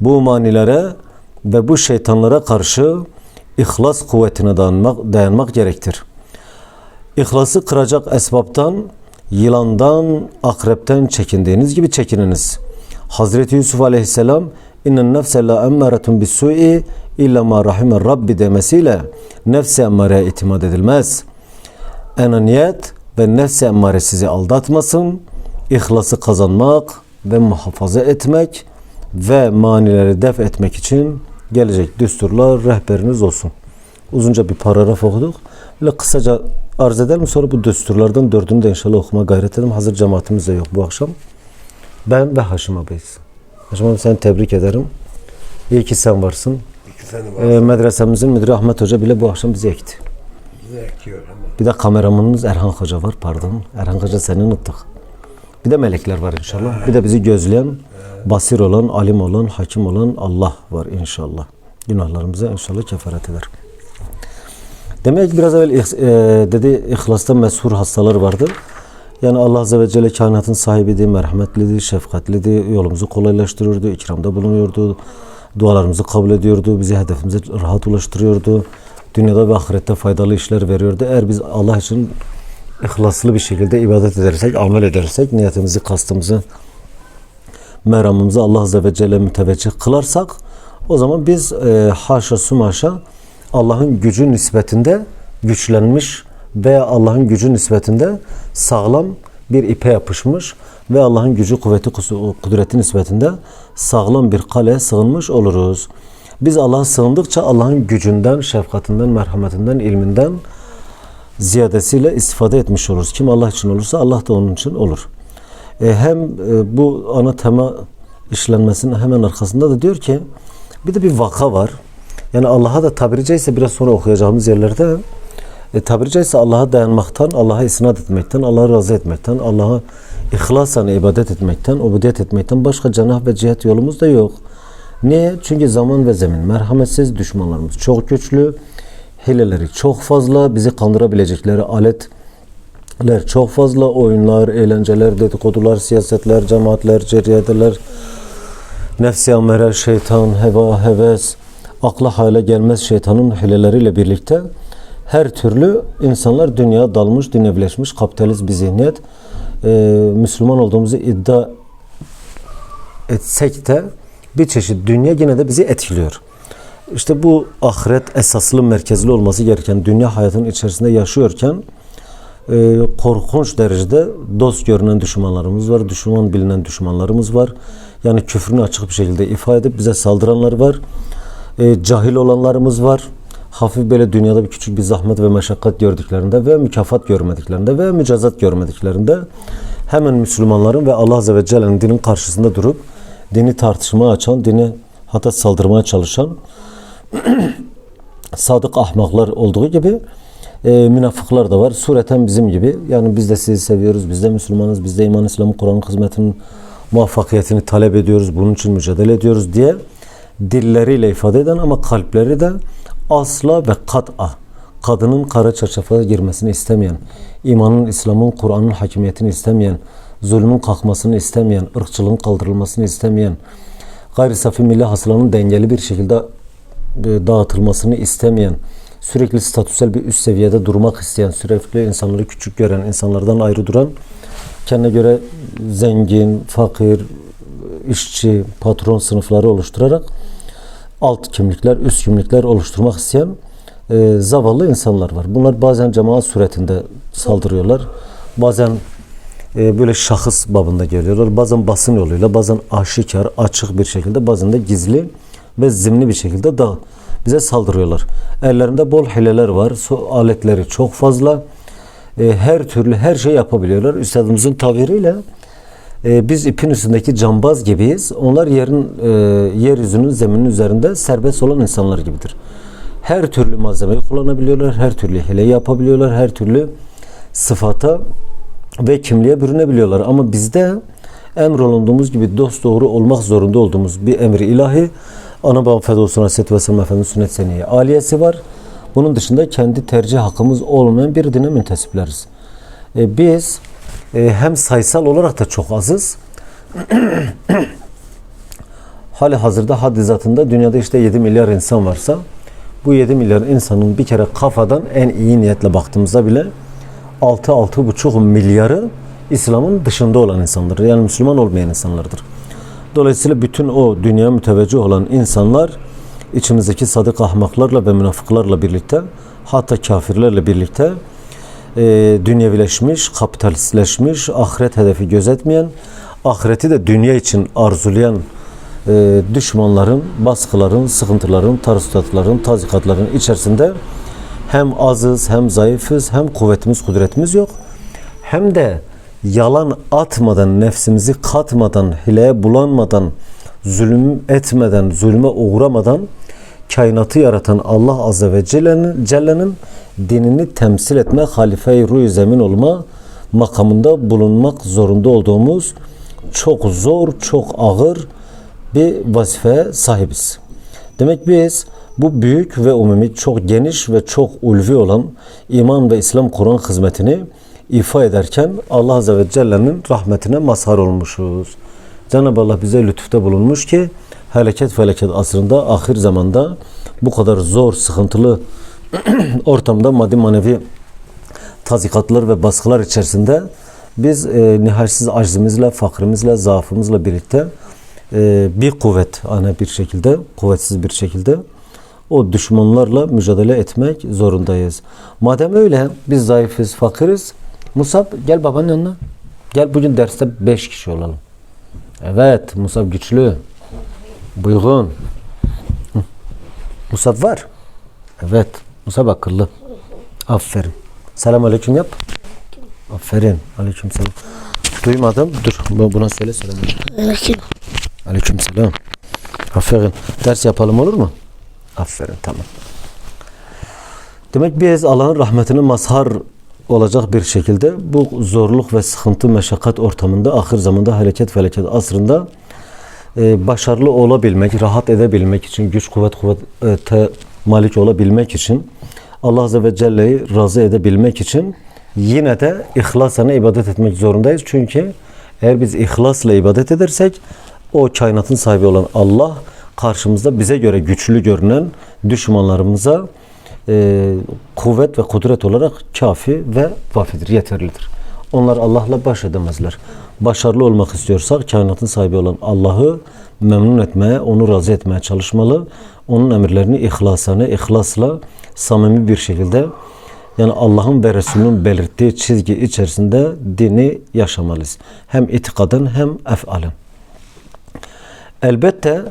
bu manilere ve bu şeytanlara karşı ihlas kuvvetine dayanmak, dayanmak gerektir. İhlası kıracak esbaptan, yılandan, akrepten çekindiğiniz gibi çekininiz. Hazreti Yusuf Aleyhisselam innen nefse la emmaretun bis su'i illa ma rahime rabbi demesiyle nefse emmareye itimat edilmez. Enaniyet ve nefse emmare sizi aldatmasın. İhlası kazanmak ve muhafaza etmek ve manileri def etmek için gelecek düsturlar rehberiniz olsun. Uzunca bir paragraf okuduk. Böyle kısaca arz edelim sonra bu düsturlardan dördünü de inşallah okuma gayret edelim. Hazır cemaatimiz de yok bu akşam. Ben ve Haşim abiyiz. Haşim abi seni tebrik ederim. İyi ki sen varsın. İki sene var. Ee, medresemizin müdürü Ahmet Hoca bile bu akşam bizi ekti. Bize ekiyor ama. Bir de kameramanımız Erhan Hoca var pardon. Erhan Hoca seni unuttuk. Bir de melekler var inşallah. Bir de bizi gözleyen, basir olan, alim olan, hakim olan Allah var inşallah. Günahlarımıza inşallah kefaret eder. Demek biraz evvel e, dedi ihlasta meshur hastalar vardı. Yani Allah Azze ve Celle kainatın sahibiydi, merhametliydi, şefkatliydi, yolumuzu kolaylaştırıyordu, ikramda bulunuyordu, dualarımızı kabul ediyordu, bizi hedefimize rahat ulaştırıyordu. Dünyada ve ahirette faydalı işler veriyordu. Eğer biz Allah için ihlaslı bir şekilde ibadet edersek, amel edersek, niyetimizi, kastımızı, meramımızı Allah Azze ve Celle müteveccih kılarsak o zaman biz e, haşa sumaşa Allah'ın gücü nispetinde güçlenmiş veya Allah'ın gücü nispetinde sağlam bir ipe yapışmış ve Allah'ın gücü, kuvveti, kudreti nispetinde sağlam bir kaleye sığınmış oluruz. Biz Allah'a sığındıkça Allah'ın gücünden, şefkatinden, merhametinden, ilminden ziyadesiyle istifade etmiş oluruz. Kim Allah için olursa Allah da onun için olur. E, hem e, bu ana tema işlenmesinin hemen arkasında da diyor ki bir de bir vaka var. Yani Allah'a da tabiri caizse biraz sonra okuyacağımız yerlerde e, tabiri caizse Allah'a dayanmaktan, Allah'a isnat etmekten, Allah'a razı etmekten, Allah'a ihlasen ibadet etmekten, ubudiyet etmekten başka cenah ve cihet yolumuz da yok. Niye? Çünkü zaman ve zemin merhametsiz düşmanlarımız çok güçlü, hileleri çok fazla, bizi kandırabilecekleri aletler çok fazla, oyunlar, eğlenceler, dedikodular, siyasetler, cemaatler, ceriyedeler, nefsi amere, şeytan, heva, heves, akla hale gelmez şeytanın hileleriyle birlikte her türlü insanlar dünya dalmış, dünyevileşmiş, kapitalist bir zihniyet. Ee, Müslüman olduğumuzu iddia etsek de bir çeşit dünya yine de bizi etkiliyor. İşte bu ahiret esaslı merkezli olması gereken dünya hayatının içerisinde yaşıyorken e, korkunç derecede dost görünen düşmanlarımız var, düşman bilinen düşmanlarımız var. Yani küfrünü açık bir şekilde ifade edip bize saldıranlar var. E, cahil olanlarımız var. Hafif böyle dünyada bir küçük bir zahmet ve meşakkat gördüklerinde ve mükafat görmediklerinde ve mücazat görmediklerinde hemen Müslümanların ve Allah Azze ve Celle'nin dinin karşısında durup dini tartışmaya açan, dini hatta saldırmaya çalışan sadık ahmaklar olduğu gibi e, münafıklar da var. Sureten bizim gibi. Yani biz de sizi seviyoruz. Biz de Müslümanız. Biz de iman, İslam, Kur'an hizmetinin muvaffakiyetini talep ediyoruz. Bunun için mücadele ediyoruz diye dilleriyle ifade eden ama kalpleri de asla ve kat'a kadının kara çarşafaya girmesini istemeyen, imanın, İslam'ın, Kur'an'ın hakimiyetini istemeyen, zulmün kalkmasını istemeyen, ırkçılığın kaldırılmasını istemeyen, gayri safi milli hasılanın dengeli bir şekilde e, dağıtılmasını istemeyen, sürekli statüsel bir üst seviyede durmak isteyen, sürekli insanları küçük gören, insanlardan ayrı duran, kendine göre zengin, fakir, işçi, patron sınıfları oluşturarak alt kimlikler, üst kimlikler oluşturmak isteyen e, zavallı insanlar var. Bunlar bazen cemaat suretinde saldırıyorlar. Bazen e, böyle şahıs babında geliyorlar. Bazen basın yoluyla, bazen aşikar, açık bir şekilde, bazen de gizli ve zimni bir şekilde da bize saldırıyorlar. Ellerinde bol hileler var. Su aletleri çok fazla. E, her türlü her şey yapabiliyorlar. Üstadımızın tabiriyle e, biz ipin üstündeki cambaz gibiyiz. Onlar yerin e, yeryüzünün zeminin üzerinde serbest olan insanlar gibidir. Her türlü malzemeyi kullanabiliyorlar, her türlü hileyi yapabiliyorlar, her türlü sıfata ve kimliğe bürünebiliyorlar. Ama bizde emrolunduğumuz gibi dost doğru olmak zorunda olduğumuz bir emri ilahi ana baba Fedolsun Aleyhisselatü Vesselam Efendimiz sünnet seneye aliyesi var. Bunun dışında kendi tercih hakkımız olmayan bir dine müntesipleriz. E, biz e, hem sayısal olarak da çok azız hali hazırda haddi zatında dünyada işte 7 milyar insan varsa bu 7 milyar insanın bir kere kafadan en iyi niyetle baktığımızda bile 6-6,5 milyarı İslam'ın dışında olan insanlardır. Yani Müslüman olmayan insanlardır. Dolayısıyla bütün o dünya müteveccih olan insanlar içimizdeki sadık ahmaklarla ve münafıklarla birlikte hatta kafirlerle birlikte e, dünyevileşmiş, kapitalistleşmiş, ahiret hedefi gözetmeyen, ahireti de dünya için arzulayan e, düşmanların, baskıların, sıkıntıların, tarsutatların, tazikatların içerisinde hem azız, hem zayıfız, hem kuvvetimiz, kudretimiz yok. Hem de yalan atmadan, nefsimizi katmadan, hileye bulanmadan, zulüm etmeden, zulüme uğramadan kainatı yaratan Allah Azze ve Celle'nin dinini temsil etme, halife-i ruh zemin olma makamında bulunmak zorunda olduğumuz çok zor, çok ağır bir vazifeye sahibiz. Demek biz bu büyük ve umumi, çok geniş ve çok ulvi olan iman ve İslam Kur'an hizmetini ifa ederken Allah Azze ve Celle'nin rahmetine mazhar olmuşuz. Cenab-ı Allah bize lütufta bulunmuş ki hareket felaket asrında, ahir zamanda bu kadar zor, sıkıntılı ortamda maddi manevi tazikatlar ve baskılar içerisinde biz e, nihayetsiz aczimizle, fakrimizle, zaafımızla birlikte e, bir kuvvet, ana bir şekilde, kuvvetsiz bir şekilde o düşmanlarla mücadele etmek zorundayız. Madem öyle biz zayıfız, fakiriz. Musab gel babanın yanına. Gel bugün derste beş kişi olalım. Evet Musab güçlü. Buygun. Hı. Musab var. Evet. Musab akıllı. Aferin. Selam aleyküm yap. Aferin. Aleyküm selam. Duymadım. Dur bu- buna söyle selam aleyküm. Aleyküm. Aleyküm selam. Aferin. Ders yapalım olur mu? Aferin tamam. Demek biz Allah'ın rahmetine mazhar olacak bir şekilde bu zorluk ve sıkıntı, meşakkat ortamında ahir zamanda hareket felaket asrında e, başarılı olabilmek, rahat edebilmek için, güç kuvvet kuvvete malik olabilmek için Allah Azze ve Celle'yi razı edebilmek için yine de ihlasla ibadet etmek zorundayız. Çünkü eğer biz ihlasla ibadet edersek o kainatın sahibi olan Allah karşımızda bize göre güçlü görünen düşmanlarımıza e, kuvvet ve kudret olarak kafi ve vafidir, yeterlidir. Onlar Allah'la baş edemezler. Başarılı olmak istiyorsak kainatın sahibi olan Allah'ı memnun etmeye, onu razı etmeye çalışmalı. Onun emirlerini ihlasane, ihlasla samimi bir şekilde yani Allah'ın ve Resulünün belirttiği çizgi içerisinde dini yaşamalıyız. Hem itikaden hem efalen. Elbette